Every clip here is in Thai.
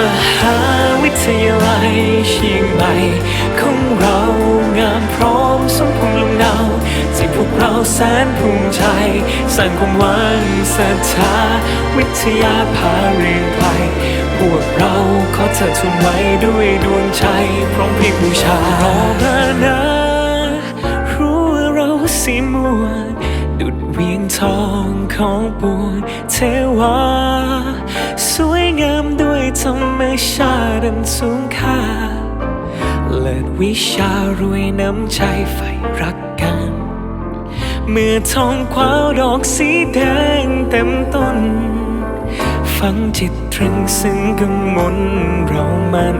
มหาวิทยาลัยเชียงใหม่ของเรางามพร้อมสมพงษ์ลมหนาวที่พวกเราแสนภูมิใจสร้างความหวังศรัทธาวิทยาพาเรียงไกลพวกเราขอเธอทุนไว้ด้วยดวงใจพร้อมเพรียงบูชารอมานะรู้ว่าเราสีม่วงดุดเวียงทองของปวงเทวาสวยงาม ธรรมชาติอันสูงค่า เลิศวิชารวยน้ำใจใฝ่รักกัน เมื่อทองคว้าวดอกสีแดงเต็มต้น ฟังจิตตรึงซึ้งกำมนเรามัน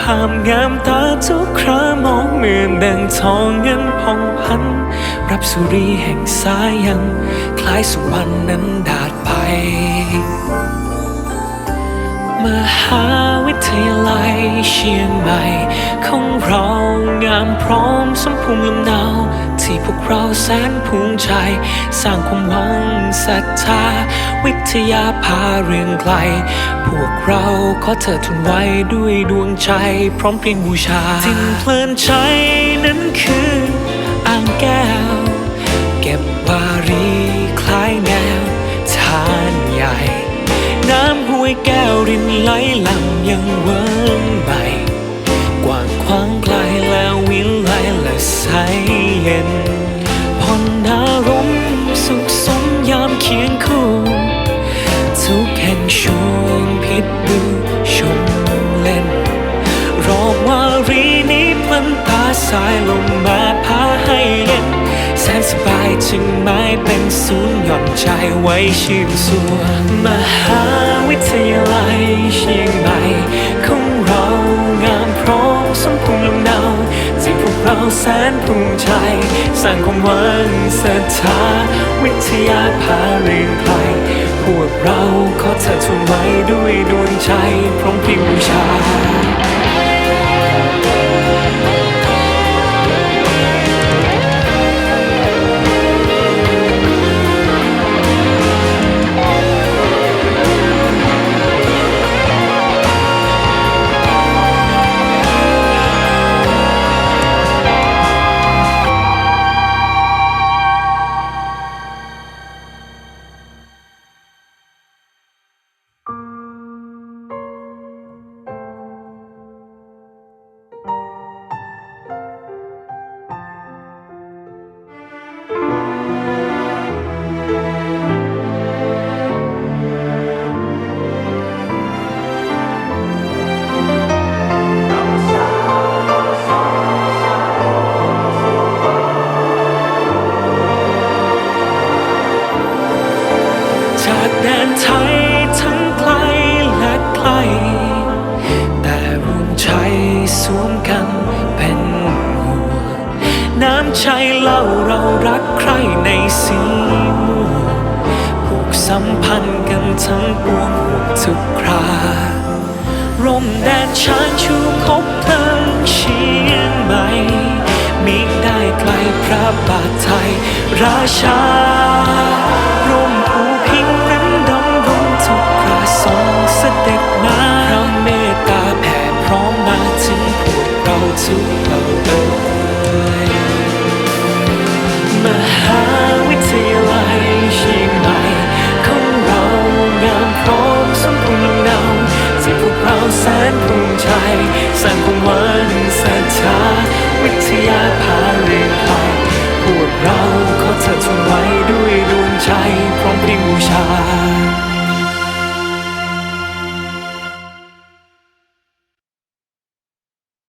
ภาพงามตาทุกครามองเหมือนดังทองเงินพองพัน รับสุรีแห่งสายันคล้ายสุวรรณนั้นดาดไป มหาวิทยาลัยเชียงใหม่ของเรางามพร้อมสมภูมิลำเนา ที่พวกเราแสนภูมิใจ สร้างความหวังศรัทธา วิทยาพาเรียงไกล พวกเราขอเธอทุนไว้ด้วยดวงใจ พร้อมเพียงบูชาทิ้งเพลินใจนั้นคืออ่างแก้ว ยแก้วรินไหลหลังยังเวิ้งใบกว้างขวางไกลแล้ววิไลและใสเย็นผ่อนอารมณ์สุขสมยามเคียงคู่ทุกแห่งชวนพิษดูชมเล่นรอบวารีนี้พลันตาสายลมมาพาให้เย็นแสนสบายจึงไม่เป็นศูนย์หย่อนใจไว้ชื่นสัวมหาวิท เชียงใหม่ของเรางามพร้อมสมภูมิลำเนาที่พวกเราแสนภูมิใจสร้างความหวังศรัทธาวิทยาพาเรียงไกลพวกเราขอเธอทุนไว้ด้วยดวงใจพร้อมพิมพ์ชา ดนไทยทั้งไกลและไกล แต่รวมใจสวมกันเป็นห่วงน้ำใจเล่าเรารักใครในสีม่วงผูกสัมพันธ์กันทั้งปวงห่วงทุกคราร่มแดนชานชูคบเพลิงเชียงใหม่มีได้ไกลพระบาทไทยราชา ใจสั่งคงหวังศรัทธา